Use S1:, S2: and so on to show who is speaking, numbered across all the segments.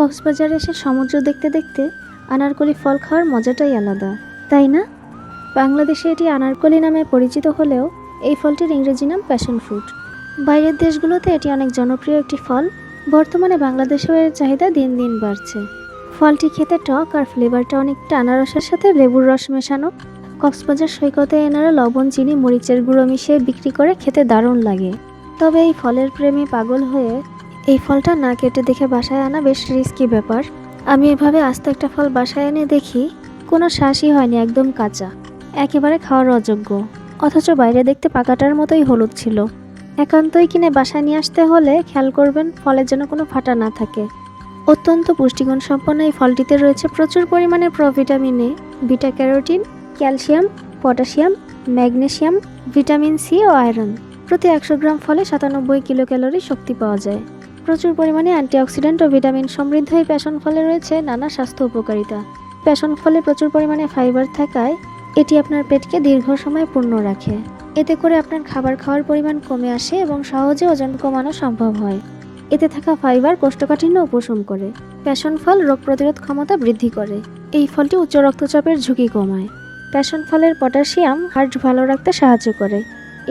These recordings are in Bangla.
S1: কক্সবাজারে এসে সমুদ্র দেখতে দেখতে আনারকলি ফল খাওয়ার মজাটাই আলাদা, তাই না? বাংলাদেশে এটি আনারকলি নামে পরিচিত হলেও এই ফলটির ইংরেজি নাম প্যাশন ফ্রুট। বাইরের দেশগুলোতে এটি অনেক জনপ্রিয় একটি ফল। বর্তমানে বাংলাদেশেও এর চাহিদা দিন দিন বাড়ছে। ফলটি খেতে টক আর ফ্লেভারটা অনেকটা আনারসের সাথে লেবুর রস মেশানো। কক্সবাজার সৈকতে এনারা লবণ, চিনি, মরিচের গুঁড়ো মিশিয়ে বিক্রি করে খেতে দারুণ লাগে। তবে এই ফলের প্রেমে পাগল হয়ে এই ফলটা না কেটে দেখে বাসায় আনা বেশ রিস্কি ব্যাপার। আমি এভাবে আস্ত একটা ফল বাসায় এনে দেখি, কোনো শ্বাসই হয়নি, একদম কাঁচা। একেবারে খাওয়ার অযোগ্য। অথচ বাইরে দেখতে পাকাটার মতোই হলুদ ছিল। একান্তই কিনে বাসায় নিয়ে আসতে হলে খেয়াল করবেন, ফলের যেন কোনো ফাটা না থাকে। অত্যন্ত পুষ্টিগুণ সম্পন্ন এই ফলটিতে রয়েছে প্রচুর পরিমাণে provitamin A, beta carotene, calcium, potassium magnesium vitamin C O iron. প্রতি একশো গ্রাম ফলে সাতানব্বই কিলো ক্যালোরি শক্তি পাওয়া যায়। প্রচুর পরিমাণে অ্যান্টিঅক্সিডেন্ট ও ভিটামিন সমৃদ্ধ এই প্যাশন ফলে রয়েছে নানা স্বাস্থ্য উপকারিতা। প্যাশন ফলে প্রচুর পরিমাণে ফাইবার থাকায় এটি আপনার পেটকে দীর্ঘ সময় পূর্ণ রাখে। এতে করে আপনার খাবার খাওয়ার পরিমাণ কমে আসে এবং সহজে ওজন কমানো সম্ভব হয়। এতে থাকা ফাইবার কোষ্ঠকাঠিন্য উপশম করে। প্যাশন ফল রোগ প্রতিরোধ ক্ষমতা বৃদ্ধি করে। এই ফলটি উচ্চ রক্তচাপের ঝুঁকি কমায়। প্যাশন ফলের পটাশিয়াম হার্ট ভালো রাখতে সাহায্য করে।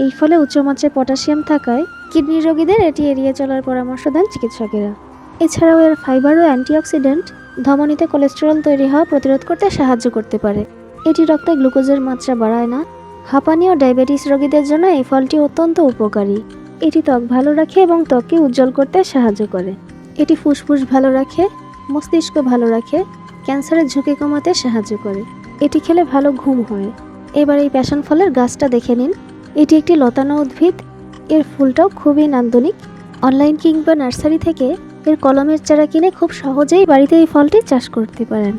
S1: এই ফলে উচ্চমাত্রায় পটাশিয়াম থাকায় কিডনি রোগীদের এটি এড়িয়ে চলার পরামর্শ দেন চিকিৎসকেরা। এছাড়াও এর ফাইবার ও অ্যান্টিঅক্সিডেন্ট ধমনীতে কোলেস্টেরল তৈরি হওয়া প্রতিরোধ করতে সাহায্য করতে পারে। এটি রক্তে গ্লুকোজের মাত্রা বাড়ায় না। হাঁপানি ও ডায়াবেটিস রোগীদের জন্য এই ফলটি অত্যন্ত উপকারী। এটি ত্বক ভালো রাখে এবং ত্বককে উজ্জ্বল করতে সাহায্য করে। এটি ফুসফুস ভালো রাখে, মস্তিষ্ক ভালো রাখে, ক্যান্সারের ঝুঁকি কমাতে সাহায্য করে। এটি খেলে ভালো ঘুম হয়। এবার এই প্যাশন ফলের গাছটা দেখে নিন। এটি একটি লতানো উদ্ভিদ এর ফুলটাও খুবই নান্দনিক। অনলাইন কিংবা নার্সারি থেকে এর কলমের চারা কিনে খুব সহজেই বাড়িতে এই ফলটি চাষ করতে পারেন।